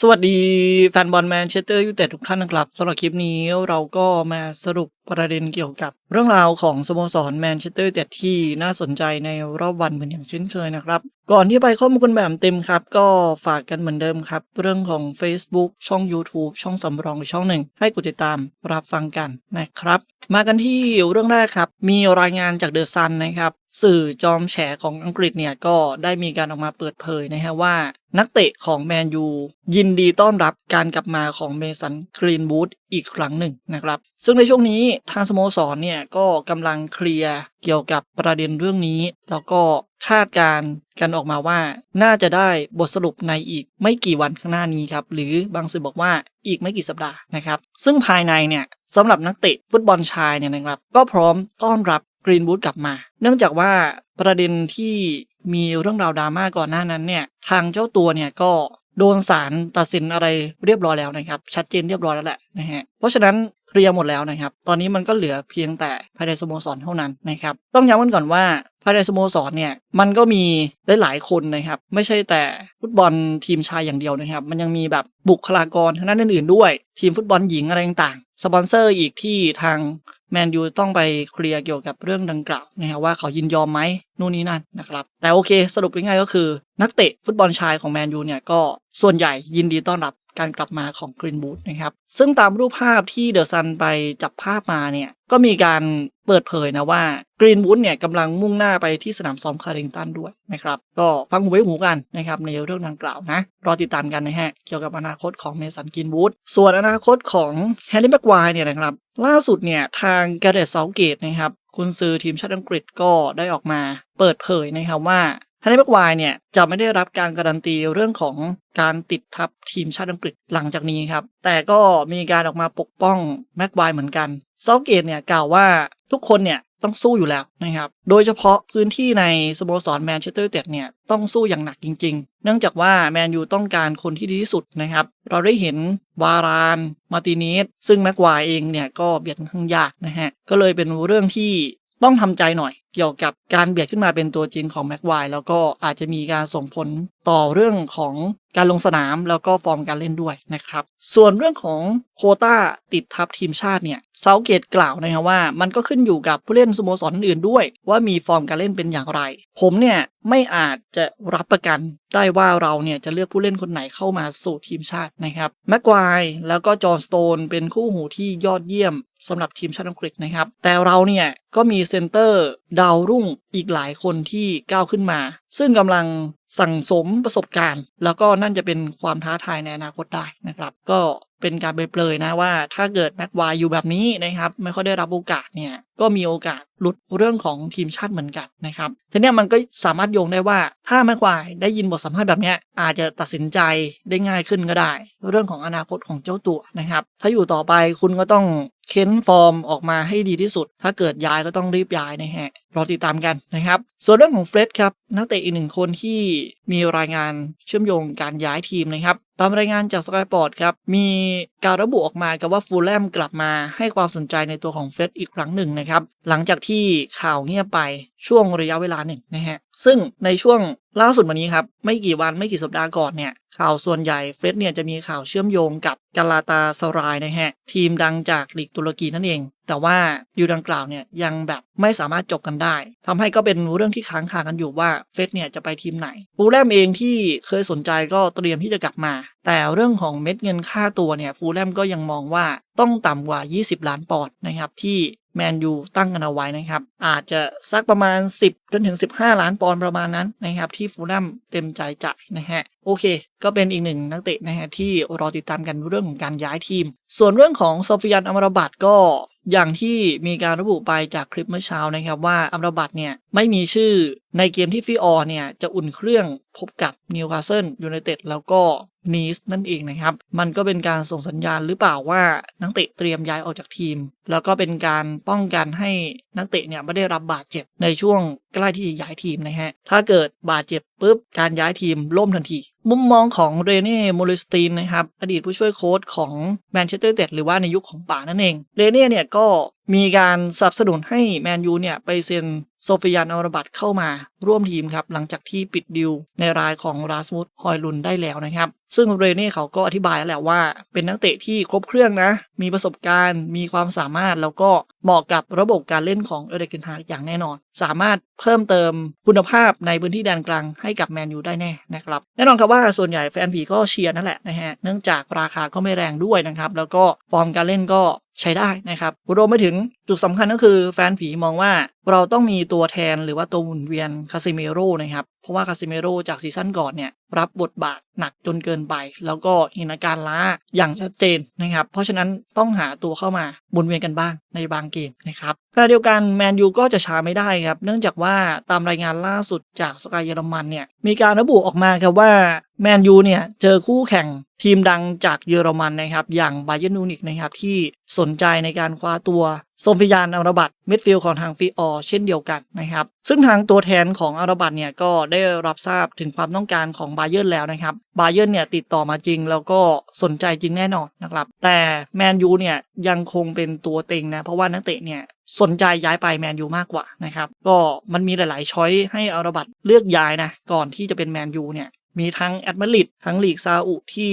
สวัสดีแฟนบอลแมนเชสเตอร์ยูไนเต็ดทุกท่านนะครับสำหรับคลิปนี้เราก็มาสรุปประเด็นเกี่ยวกับเรื่องราวของสโมสรแมนเชสเตอร์ยูไนเต็ดที่น่าสนใจในรอบวันเหมือนอย่างเช่นเคยนะครับก่อนที่ไปข้อมูลกันแบบเต็มครับ ก็ฝากกันเหมือนเดิมครับ เรื่องของ Facebook ช่อง YouTube ช่องสำรองอีกช่องหนึ่ง ให้กดติดตามรับฟังกันนะครับ มากันที่เรื่องแรกครับ มีรายงานจากเดอะซันนะครับสื่อจอมแฉของอังกฤษเนี่ยก็ได้มีการออกมาเปิดเผยนะฮะว่า นักเตะของแมนยูยินดีต้อนรับการกลับมาของเมสันกรีนบูธอีกครั้งหนึ่งนะครับ ซึ่งในช่วงนี้ทางสโมสรเนี่ยก็กำลังเคลียร์ เกี่ยวกับประเด็นเรื่องนี้ แล้วก็คาดการกันออกมาว่า น่าจะได้บทสรุปในอีกไม่กี่วันข้างหน้านี้ครับ หรือบางสื่อบอกว่าอีกไม่กี่สัปดาห์นะครับ ซึ่งภายในเนี่ยสำหรับนักเตะฟุตบอลชายเนี่ยนะครับ ก็พร้อมต้อนรับกรีนบูธกลับมา เนื่องจากว่าประเด็นที่มีเรื่องราวดราม่าก่อนหน้านั้นเนี่ย ทางเจ้าตัวเนี่ยก็ โดนศาลตัดสินอะไรเรียบร้อยแล้วนะครับ ชัดเจนเรียบร้อยแล้วแหละนะฮะเพราะฉะนั้นเคลียร์หมดแล้วนะครับ ตอนนี้มันก็เหลือเพียงแต่ภายในสโมสรเท่านั้นนะครับ ต้องย้ำกันก่อนว่าภายในสโมสรเนี่ยมันก็มีได้หลายคนนะครับ ไม่ใช่แต่ฟุตบอลทีมชายอย่างเดียวนะครับ มันยังมีแบบบุคลากรทางด้านอื่นๆด้วย ทีมฟุตบอลหญิงอะไรต่างๆ สปอนเซอร์อีกที่ทาง แมนยูต้องไปเคลียร์เกี่ยวกับเรื่องดังกล่าวนะครับว่าเขายินยอมไหมนู่นนี่นั่นนะครับแต่โอเคสรุปง่ายๆก็คือ นักเตะฟุตบอลชายของแมนยูเนี่ยก็ส่วนใหญ่ยินดีต้อนรับ การกลับมาของกรีนบูธนะครับ ซึ่งตามรูปภาพที่เดอะซันไปจับภาพมาเนี่ย ก็มีการเปิดเผยนะว่ากรีนบูธเนี่ยกำลังมุ่งหน้าไปที่สนามซ้อมคาริงตันด้วยนะครับ ก็ฟังหูไว้หูกันนะครับในเรื่องดังกล่าวนะ รอติดตามกันนะฮะ เกี่ยวกับอนาคตของเมสันกรีนบูธส่วนอนาคตของแฮร์รี่แม็กควายเนี่ยนะครับ ล่าสุดเนี่ยทางแกเรตเซาเกตนะครับคุณซื้อทีมชาติอังกฤษก็ได้ออกมาเปิดเผยนะครับว่า ฮันนี่แม็กควายเนี่ย จะไม่ได้รับการการันตีเรื่องของการติดทัพทีมชาติอังกฤษหลังจากนี้ครับ แต่ก็มีการออกมาปกป้องแม็กควายเหมือนกันซาเกตเนี่ยกล่าวว่าทุกคนเนี่ยต้องสู้อยู่แล้วนะครับ โดยเฉพาะพื้นที่ในสโมสรแมนเชสเตอร์ยูไนเต็ดเนี่ยต้องสู้อย่างหนักจริง ๆ เนื่องจากว่าแมนยูต้องการคนที่ดีที่สุดนะครับ เราได้เห็นวาราน มาติเนสซึ่งแม็กควายเองเนี่ยก็เบียดค่อนข้างยากนะฮะ ก็เลยเป็นเรื่องที่ต้องทำใจหน่อย เกี่ยวกับการเบียดขึ้นมาเป็นตัวจริงของแม็กควายแล้วก็อาจจะมีการส่งผลต่อเรื่องของการลงสนามแล้วก็ฟอร์มการเล่นด้วยนะครับ ส่วนเรื่องของโคต้าติดทัพทีมชาติเนี่ยเซาเกตกล่าวนะครับว่า มันก็ขึ้นอยู่กับผู้เล่นสโมสรอื่นด้วย ว่ามีฟอร์มการเล่นเป็นอย่างไร ผมเนี่ยไม่อาจจะรับประกันได้ว่าเราเนี่ยจะเลือกผู้เล่นคนไหนเข้ามาสู่ทีมชาตินะครับแม็กควายแล้วก็จอห์นสโตนเป็นคู่หูที่ยอดเยี่ยมสำหรับทีมชาติอังกฤษนะครับแต่เราเนี่ยก็มีเซนเตอร์ดาวรุ่ง อีกหลายคนที่ก้าวขึ้นมา ซึ่งกำลังสั่งสมประสบการณ์ แล้วก็นั่นจะเป็นความท้าทายในอนาคตได้นะครับ ก็เป็นการเปรยๆนะว่า ถ้าเกิดแม็กควายอยู่แบบนี้นะครับ ไม่ค่อยได้รับโอกาสเนี่ยก็มีโอกาสหลุดเรื่องของทีมชาติเหมือนกันนะครับทีนี้มันก็สามารถโยงได้ว่า ถ้าแม็กควายได้ยินบทสัมภาษณ์แบบนี้อาจจะตัดสินใจได้ง่ายขึ้นก็ได้ เรื่องของอนาคตของเจ้าตัวนะครับ ถ้าอยู่ต่อไปคุณก็ต้องเค้นฟอร์มออกมาให้ดีที่สุด ถ้าเกิดย้ายก็ต้องรีบย้ายนะฮะรอติดตามกันนะครับ ส่วนเรื่องของเฟรดครับ นักเตะอีกหนึ่งคนที่มีรายงานเชื่อมโยงการย้ายทีมนะครับ ตามรายงานจากสกายปอร์ตครับมีการระบุออกมากับว่าฟูลแลมกลับมาให้ความสนใจในตัวของเฟร็ดอีกครั้งหนึ่งนะครับ หลังจากที่ข่าวเงียบไปช่วงระยะเวลาหนึ่งนะฮะซึ่งในช่วงล่าสุดวันนี้ครับ ไม่กี่วันไม่กี่สัปดาห์ก่อนเนี่ยข่าวส่วนใหญ่เฟสเนี่ยจะมีข่าวเชื่อมโยงกับกาลาตาสรายนะฮะทีมดังจากลีกตุรกีนั่นเอง แต่ว่าดิวดังกล่าวเนี่ยยังแบบไม่สามารถจบกันได้ทำให้ก็เป็นเรื่องที่ค้างคากันอยู่ว่าเฟสเนี่ยจะไปทีมไหนฟูลแลมเองที่เคยสนใจก็เตรียมที่จะกลับมา แต่เรื่องของเม็ดเงินค่าตัวเนี่ยฟูลแลมก็ยังมองว่าต้องต่ำกว่า 20 ล้านปอนด์นะครับที่แมนยูตั้งกันเอาไว้นะครับ อาจจะสักประมาณ 10จนถึง 15 ล้านปอนด์ประมาณนั้นนะครับ ที่ฟูลแลมเต็มใจจ่ายนะฮะ โอเค ก็เป็นอีกหนึ่งนักเตะนะฮะที่รอติดตามกันเรื่องของการย้ายทีม ส่วนเรื่องของโซฟิยันอัมราบัตก็ อย่างที่มีการระบุไปจากคลิปเมื่อเช้านะครับว่าอัมราบัตเนี่ยไม่มีชื่อในเกมที่ฟิออเนี่ยจะอุ่นเครื่องพบกับนิวคาสเซิลยูไนเต็ดแล้วก็ นีสนั่นเองนะครับ มันก็เป็นการส่งสัญญาณหรือเปล่าว่านักเตะเตรียมย้ายออกจากทีม แล้วก็เป็นการป้องกันให้นักเตะเนี่ยไม่ได้รับบาดเจ็บในช่วงใกล้ที่ย้ายทีมนะฮะ ถ้าเกิดบาดเจ็บปุ๊บ การย้ายทีมล่มทันที มุมมองของเรเน่โมลิสตีนนะครับ อดีตผู้ช่วยโค้ชของแมนเชสเตอร์เต็ดหรือว่าในยุคของป่านั่นเอง เรเน่เนี่ยก็มีการสนับสนุนให้แมนยูเนี่ยไปเซ็นโซฟิยานอรบัตเข้ามาร่วมทีมครับ หลังจากที่ปิดดิวในรายของราสมุสฮอยลุนได้แล้วนะครับ ซึ่งเรเน่เขาก็อธิบายแล้วแหละว่า เป็นนักเตะที่ครบเครื่องนะ มีประสบการณ์ มีความสามารถแล้วก็เหมาะกับระบบการเล่นของเอเดกินฮากอย่างแน่นอน สามารถเพิ่มเติมคุณภาพในพื้นที่แดนกลางให้กับแมนยูได้แน่นะครับ แน่นอนครับว่าส่วนใหญ่แฟนผีก็เชียร์นั่นแหละนะฮะ เนื่องจากราคาก็ไม่แรงด้วยนะครับ แล้วก็ฟอร์มการเล่นก็ใช้ได้นะครับรวมไปถึงจุดสำคัญก็คือแฟนผีมองว่าเราต้องมีตัวแทนหรือว่าตัวหมุนเวียนคาซิเมโร่นะครับ เพราะว่าคาซิเมโร่จากซีซั่นก่อนเนี่ย รับบทบาทหนักจนเกินไป แล้วก็เห็นอาการล้าอย่างชัดเจนนะครับ เพราะฉะนั้นต้องหาตัวเข้ามาบนเวียนกันบ้างในบางเกมนะครับขณะเดียวกันแมนยูก็จะช้าไม่ได้ครับ เนื่องจากว่าตามรายงานล่าสุดจากสกายเยอรมันเนี่ยมีการระบุออกมาครับว่าแมนยูเนี่ยเจอคู่แข่งทีมดังจากเยอรมันนะครับ อย่างบาเยนูนิกนะครับที่สนใจในการคว้าตัวโซฟิยานอาราบัตมิดฟิลด์ของทางฟีออเช่นเดียวกันนะครับ ซึ่งทางตัวแทนของอาราบัตเนี่ยก็ได้รับทราบถึงความต้องการของบาเยร์นแล้วนะครับบาเยร์นเนี่ยติดต่อมาจริงแล้วก็สนใจจริงแน่นอนนะครับ แต่แมนยูเนี่ยยังคงเป็นตัวเต็งนะ เพราะว่านักเตะเนี่ยสนใจย้ายไปแมนยูมากกว่านะครับ ก็มันมีหลาย ๆ ช้อยให้อาราบัตเลือกย้ายนะ ก่อนที่จะเป็นแมนยูเนี่ยมีทั้งแอดมาริดทั้งลีกซาอุที่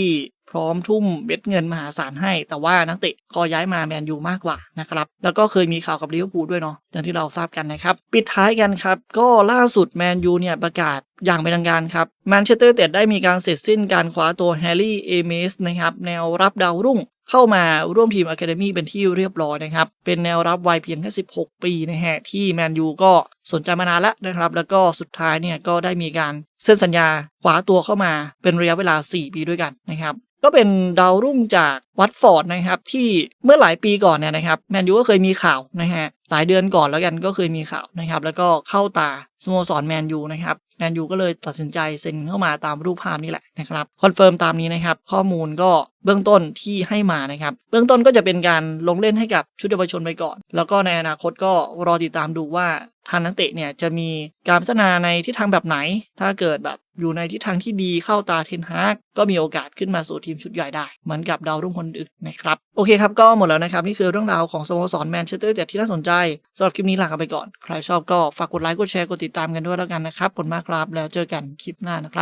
พร้อมทุ่มเบ็ดเงินมหาศาลให้ แต่ว่านักเตะขอย้ายมาแมนยูมากกว่านะครับ แล้วก็เคยมีข่าวกับลิเวอร์พูลด้วยเนาะอย่างที่เราทราบกันนะครับ ปิดท้ายกันครับ ก็ล่าสุดแมนยูเนี่ยประกาศอย่างเป็นทางการครับแมนเชสเตอร์เต็ดได้มีการเสร็จสิ้นการคว้าตัวแฮร์รี่เอเมสนะครับแนวรับดาวรุ่งเข้ามาร่วมทีมอะคาเดมี่เป็นที่เรียบร้อยนะครับ เป็นแนวรับวัยเพียงแค่ 16 ปีนะฮะ ที่แมนยูก็สนใจมานานแล้วนะครับ แล้วก็สุดท้ายเนี่ยก็ได้มีการเซ็นสัญญาคว้าตัวเข้ามาเป็นระยะเวลา 4 ปีด้วยกันนะครับ ก็เป็นดาวรุ่งจาก วัตฟอร์ดนะครับที่เมื่อหลายปีก่อนเนี่ยนะครับแมนยูก็เคยมีข่าวนะฮะหลายเดือนก่อนแล้วกันก็เคยมีข่าวนะครับแล้วก็เข้าตาสโมสรแมนยูนะครับแมนยูก็เลยตัดสินใจเซ็นเข้ามาตามรูปภาพนี่แหละนะครับคอนเฟิร์มตามนี้นะครับข้อมูลก็เบื้องต้นที่ให้มานะครับเบื้องต้นก็จะเป็นการลงเล่นให้กับชุดเยาวชนไปก่อน แล้วก็ในอนาคตก็รอติดตามดูว่าทางนักเตะเนี่ยจะมีการพัฒนาในทิศทางแบบไหน ถ้าเกิดแบบอยู่ในทิศทางที่ดีเข้าตาเทนฮากก็มีโอกาสขึ้นมาสู่ทีมชุดใหญ่ได้เหมือนกับดาวรุ่งคนอื่นนะครับ โอเคครับ ก็หมดแล้วนะครับ นี่คือเรื่องราวของสโมสรแมนเชสเตอร์แต่ที่น่าสนใจสำหรับคลิปนี้ลากันไปก่อน ใครชอบก็ฝากกดไลค์กดแชร์กดติดตามกันด้วยแล้วกันนะครับขอบคุณมากครับ แล้วเจอกันคลิปหน้านะครับ